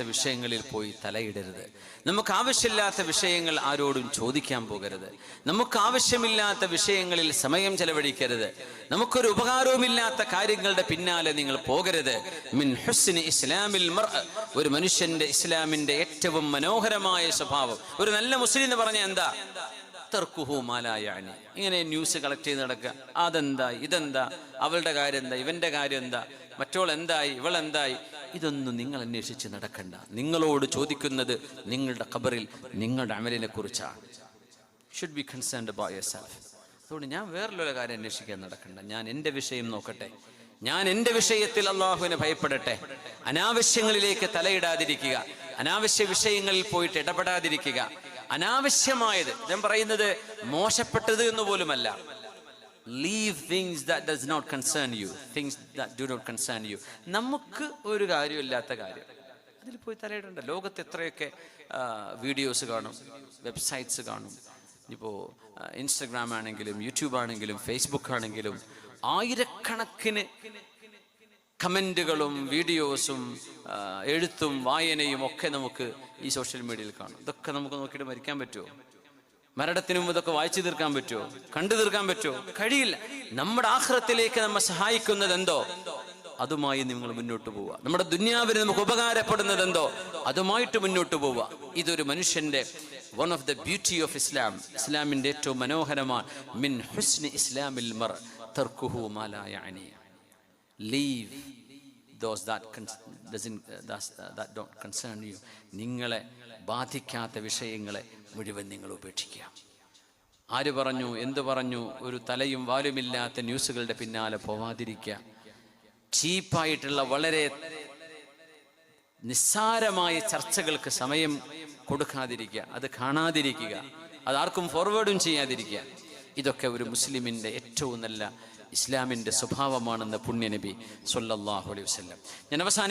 വിഷയങ്ങളിൽ പോയി തലയിടരുത്. നമുക്ക് ആവശ്യമില്ലാത്ത വിഷയങ്ങൾ ആരോടും ചോദിക്കാൻ പോകരുത്. നമുക്ക് ആവശ്യമില്ലാത്ത വിഷയങ്ങളിൽ സമയം ചെലവഴിക്കരുത്. നമുക്കൊരു ഉപകാരവുമില്ലാത്ത കാര്യങ്ങളുടെ പിന്നാലെ നിങ്ങൾ പോകരുത്. മിൻ ഹുസ്നി ഇസ്ലാമിൽ. ഒരു മനുഷ്യന്റെ ഇസ്ലാമിന്റെ ഏറ്റവും മനോഹരമായ സ്വഭാവം. ഒരു നല്ല മുസ്ലിം എന്ന് പറഞ്ഞ എന്താ? ഇങ്ങനെ ന്യൂസ് കളക്ട് ചെയ്ത് നടക്കുക. അതെന്താ ഇതെന്താ? അവളുടെ കാര്യം എന്താ? ഇവന്റെ കാര്യം എന്താ? മറ്റോൾ എന്തായി? ഇവൾ എന്തായി? ഇതൊന്നും നിങ്ങൾ അന്വേഷിച്ച് നടക്കണ്ട. നിങ്ങളോട് ചോദിക്കുന്നത് നിങ്ങളുടെ ഖബറിൽ നിങ്ങളുടെ അമലിനെ കുറിച്ചാണ്. Should be concerned by yourself അതുകൊണ്ട് ഞാൻ വേറൊരു കാര്യം അന്വേഷിക്കാൻ നടക്കണ്ട. ഞാൻ എന്റെ വിഷയം നോക്കട്ടെ. ഞാൻ എന്റെ വിഷയത്തിൽ അള്ളാഹുവിനെ ഭയപ്പെടട്ടെ. അനാവശ്യങ്ങളിലേക്ക് തലയിടാതിരിക്കുക. അനാവശ്യ വിഷയങ്ങളിൽ പോയിട്ട് ഇടപെടാതിരിക്കുക. അനാവശ്യമായത് ഞാൻ പറയുന്നത് മോശപ്പെട്ടത് എന്ന് പോലുമല്ല. Leave things that does not concern you things that do not concern you നമുക്ക് ഒരു കാര്യമില്ലാത്ത കാര്യം. അതിൽ പോയി തലയിടണ്ട. ലോകത്ത് എത്രയൊക്കെ വീഡിയോസ് കാണും വെബ്സൈറ്റ്സ് കാണും. ഇപ്പോൾ ഇൻസ്റ്റഗ്രാം ആണെങ്കിലും യൂട്യൂബ് ആണെങ്കിലും ഫേസ്ബുക്ക് ആണെങ്കിലും ആയിരക്കണക്കിന് കമന്റുകളും വീഡിയോസും എഴുത്തും വായനയും ഒക്കെ നമുക്ക് ഈ സോഷ്യൽ മീഡിയയിൽ കാണും. ഇതൊക്കെ നമുക്ക് നോക്കിയിട്ട് മരിക്കാൻ പറ്റുമോ? മരണത്തിന് മുമ്പ് ഇതൊക്കെ വായിച്ചു തീർക്കാൻ പറ്റുമോ കണ്ടു തീർക്കാൻ പറ്റുമോ കഴിയില്ല. നമ്മുടെ ആഹ്റത്തിലേക്ക് നമ്മെ സഹായിക്കുന്നത് എന്തോ? അതുമായി നിങ്ങൾ മുന്നോട്ട് പോവുക. നമ്മുടെ ദുന്യാവിന് നമുക്ക് ഉപകാരപ്പെടുന്നത് എന്തോ? അതുമായിട്ട് മുന്നോട്ട് പോവുക. ഇതൊരു മനുഷ്യന്റെ one of the beauty of Islam ഇസ്ലാമിന്റെ ഏറ്റവും മനോഹരമാണ്. മിൻ ഹുസ്നി ഇസ്ലാമിൽ മർ തർക്കുഹു മാലായ leave those that doesn't concern you നിങ്ങളെ ബാധിക്കാത്ത വിഷയങ്ങളെ മുഴുവൻ നിങ്ങൾ ഉപേക്ഷിക്കുക. ആര് പറഞ്ഞു എന്ത് പറഞ്ഞു ഒരു തലയും വാലുമില്ലാത്ത ന്യൂസുകളുടെ പിന്നാലെ പോവാതിരിക്കുക. ചീപ്പായിട്ടുള്ള വളരെ നിസ്സാരമായ ചർച്ചകൾക്ക് സമയം കൊടുക്കാതിരിക്കുക. അത് കാണാതിരിക്കുക. അത് ആർക്കും ഫോർവേഡും ചെയ്യാതിരിക്കുക. ഇതൊക്കെ ഒരു മുസ്ലിമിന്റെ ഏറ്റവും നല്ല ഇസ്ലാമിന്റെ സ്വഭാവമാണെന്ന് പുണ്യനബി സൊല്ലാഹു അലൈഹി വസല്ലം. ഞാൻ അവസാനി